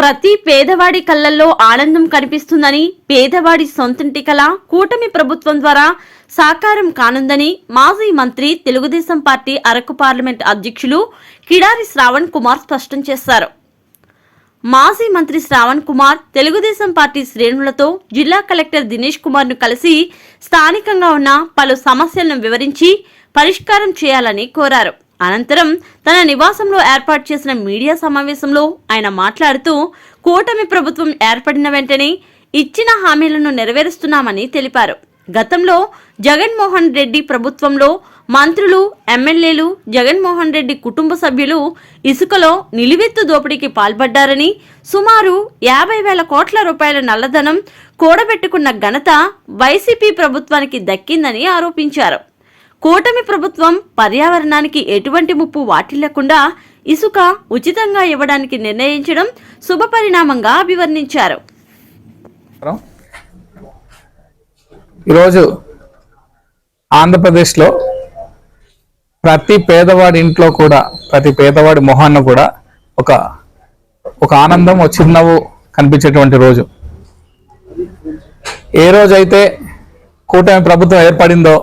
ప్రతి పేదవాడి కళ్ళల్లో ఆనందం కనిపిస్తుందని పేదవాడి సొంతింటి కల కూటమి ప్రభుత్వం ద్వారా సాకారం కానుందని మాజీ మంత్రి తెలుగుదేశం పార్టీ అరకు పార్లమెంట్ అధ్యక్షులు కిడారి శ్రావణ్ కుమార్ స్పష్టం చేశారు. మాజీ మంత్రి శ్రావణ్ కుమార్ తెలుగుదేశం పార్టీ శ్రేణులతో జిల్లా కలెక్టర్ దినేష్ కుమార్ను కలిసి స్థానికంగా ఉన్న పలు సమస్యలను వివరించి పరిష్కారం చేయాలని కోరారు. అనంతరం తన నివాసంలో ఏర్పాటు చేసిన మీడియా సమావేశంలో ఆయన మాట్లాడుతూ కూటమి ప్రభుత్వం ఏర్పడిన వెంటనే ఇచ్చిన హామీలను నెరవేరుస్తున్నామని తెలిపారు. గతంలో జగన్మోహన్ రెడ్డి ప్రభుత్వంలో మంత్రులు ఎమ్మెల్యేలు జగన్మోహన్ రెడ్డి కుటుంబ సభ్యులు ఇసుకలో నిలువెత్తు దోపిడీకి పాల్పడ్డారని సుమారు యాభై వేల కోట్ల రూపాయల నల్లధనం కూడబెట్టుకున్న ఘనత వైసీపీ ప్రభుత్వానికి దక్కిందని ఆరోపించారు. కూటమి ప్రభుత్వం పర్యావరణానికి ఎటువంటి ముప్పు వాటిల్లకుండా ఇసుక ఉచితంగా ఇవ్వడానికి నిర్ణయించడం శుభపరిణామంగా అభివర్ణించారు ఈరోజు ఆంధ్రప్రదేశ్లో ప్రతి పేదవాడి ఇంట్లో కూడా ప్రతి పేదవాడి మొహాన్న కూడా ఒక ఒక ఆనందం ఒక చిరునవ్వు కనిపించేటువంటి రోజు. ఏ రోజైతే కూటమి ప్రభుత్వం ఏర్పడిందో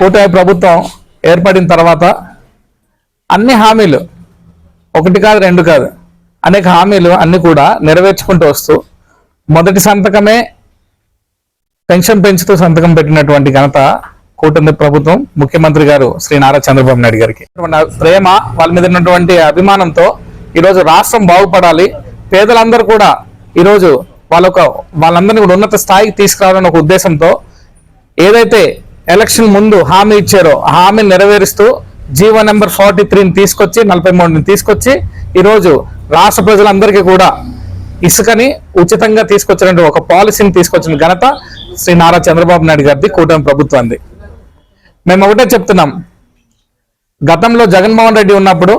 కూటమి ప్రభుత్వం ఏర్పడిన తర్వాత అన్ని హామీలు ఒకటి కాదు రెండు కాదు అనేక హామీలు అన్ని కూడా నెరవేర్చుకుంటూ వస్తూ మొదటి సంతకమే పెన్షన్ పెంచుతూ సంతకం పెట్టినటువంటి ఘనత కూటమి ప్రభుత్వం ముఖ్యమంత్రి గారు శ్రీ నారా చంద్రబాబు నాయుడు గారికి. ప్రేమ వాళ్ళ మీద ఉన్నటువంటి అభిమానంతో ఈరోజు రాష్ట్రం బాగుపడాలి. పేదలందరూ కూడా ఈరోజు వాళ్ళొక వాళ్ళందరినీ కూడా ఉన్నత స్థాయికి తీసుకురావాలని ఒక ఉద్దేశంతో ఏదైతే ఎలక్షన్ ముందు హామీ ఇచ్చారో. హామీ హామీని నెరవేరుస్తూ జీవో నెంబర్ ఫార్టీ త్రీని తీసుకొచ్చి నలభై మూడుని తీసుకొచ్చి ఈరోజు రాష్ట్ర ప్రజలందరికీ కూడా ఇసుకని ఉచితంగా తీసుకొచ్చినటువంటి ఒక పాలసీని తీసుకొచ్చిన ఘనత శ్రీ నారా చంద్రబాబు నాయుడు గారిది కూటమి ప్రభుత్వాన్ని మేము ఒకటే చెప్తున్నాం. గతంలో జగన్మోహన్ రెడ్డి ఉన్నప్పుడు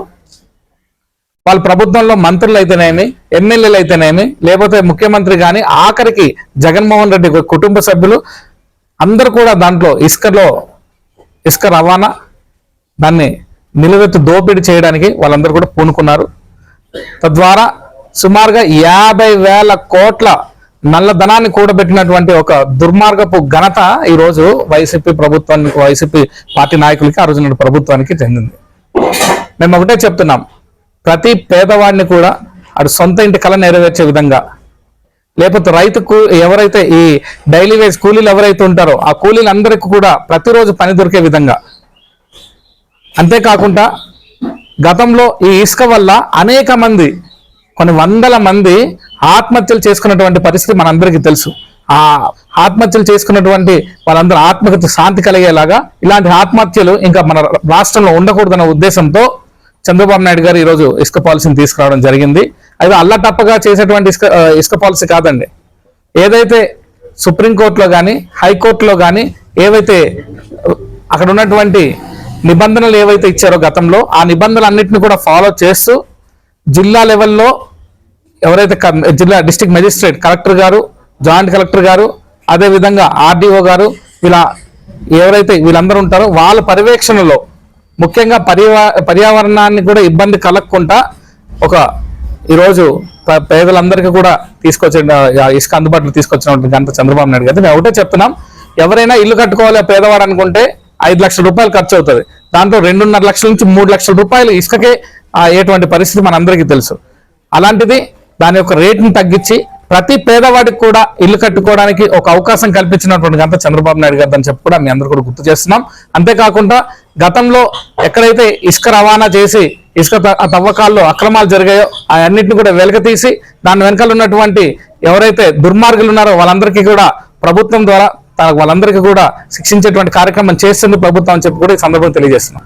వాళ్ళ ప్రభుత్వంలో మంత్రులు అయితేనేమి ఎమ్మెల్యేలు అయితేనేమి లేకపోతే ముఖ్యమంత్రి కానీ ఆఖరికి జగన్మోహన్ రెడ్డి కుటుంబ సభ్యులు అందరు కూడా దాంట్లో ఇసుకలో ఇసుక రవాణా దాన్ని నిలవెత్తు దోపిడీ చేయడానికి వాళ్ళందరూ కూడా పూనుకున్నారు. తద్వారా సుమారుగా యాభై వేల కోట్ల నల్లధనాన్ని కూడబెట్టినటువంటి ఒక దుర్మార్గపు ఘనత ఈరోజు వైసీపీ ప్రభుత్వానికి వైసీపీ పార్టీ నాయకులకి ఆ రోజు ప్రభుత్వానికి చెందింది. మేము ఒకటే చెప్తున్నాం. ప్రతి పేదవాడిని కూడా అటు సొంత ఇంటి కళ నెరవేర్చే విధంగా లేకపోతే రైతుకు ఎవరైతే ఈ డైలీ వేజ్ కూలీలు ఎవరైతే ఉంటారో ఆ కూలీలందరికీ కూడా ప్రతిరోజు పని దొరికే విధంగా. అంతేకాకుండా గతంలో ఈ ఇసుక వల్ల అనేక మంది కొన్ని వందల మంది ఆత్మహత్యలు చేసుకున్నటువంటి పరిస్థితి మనందరికీ తెలుసు. ఆ ఆత్మహత్యలు చేసుకున్నటువంటి వాళ్ళందరూ ఆత్మహత్య శాంతి కలిగేలాగా ఇలాంటి ఆత్మహత్యలు ఇంకా మన రాష్ట్రంలో ఉండకూడదన్న ఉద్దేశంతో చంద్రబాబు నాయుడు గారు ఈరోజు ఇసుక పాలసీని తీసుకురావడం జరిగింది. అది అల్లటప్పగా చేసేటువంటి ఇసుక ఇసుక పాలసీ కాదండి. ఏదైతే సుప్రీంకోర్టులో కానీ హైకోర్టులో కానీ ఏవైతే అక్కడ ఉన్నటువంటి నిబంధనలు ఏవైతే ఇచ్చారో గతంలో ఆ నిబంధనలన్నింటినీ కూడా ఫాలో చేస్తూ జిల్లా లెవెల్లో ఎవరైతే జిల్లా డిస్ట్రిక్ట్ మెజిస్ట్రేట్ కలెక్టర్ గారు జాయింట్ కలెక్టర్ గారు అదే విధంగా ఆర్డీఓ గారు వీళ్ళ ఎవరైతే వీళ్ళందరూ ఉంటారో వాళ్ళ పర్యవేక్షణలో ముఖ్యంగా పర్యావరణాన్ని కూడా ఇబ్బంది కలగకుండా ఒక ఈరోజు పేదలందరికీ కూడా తీసుకొచ్చిన ఇసుక అందుబాటులో తీసుకొచ్చినటువంటి గంట చంద్రబాబు నాయుడు గారు. మేము ఒకటే చెప్తున్నాం ఎవరైనా ఇల్లు కట్టుకోవాలి పేదవారు పేదవాడు అనుకుంటే ఐదు లక్షల రూపాయలు ఖర్చు అవుతుంది. దాంట్లో రెండున్నర లక్షల నుంచి మూడు లక్షల రూపాయలు ఇసుకకే అయ్యేటువంటి పరిస్థితి మనందరికీ తెలుసు. అలాంటిది దాని యొక్క రేటుని తగ్గించి ప్రతి పేదవాడికి కూడా ఇల్లు కట్టుకోవడానికి ఒక అవకాశం కల్పించినటువంటి గంట చంద్రబాబు నాయుడు గారు అని చెప్పి కూడా మీ అందరూ కూడా గుర్తు చేస్తున్నాం. అంతేకాకుండా గతంలో ఎక్కడైతే ఇసుక రవాణా చేసి ఇసుక తవ్వకాల్లో అక్రమాలు జరిగాయో ఆ అన్నింటిని కూడా వెలకతీసి దాని వెనకాల ఉన్నటువంటి ఎవరైతే దుర్మార్గులు ఉన్నారో వాళ్ళందరికీ కూడా ప్రభుత్వం ద్వారా వాళ్ళందరికీ కూడా శిక్షించేటువంటి కార్యక్రమం చేస్తుంది ప్రభుత్వం అని చెప్పి కూడా ఈ సందర్భంగా తెలియజేస్తున్నాం.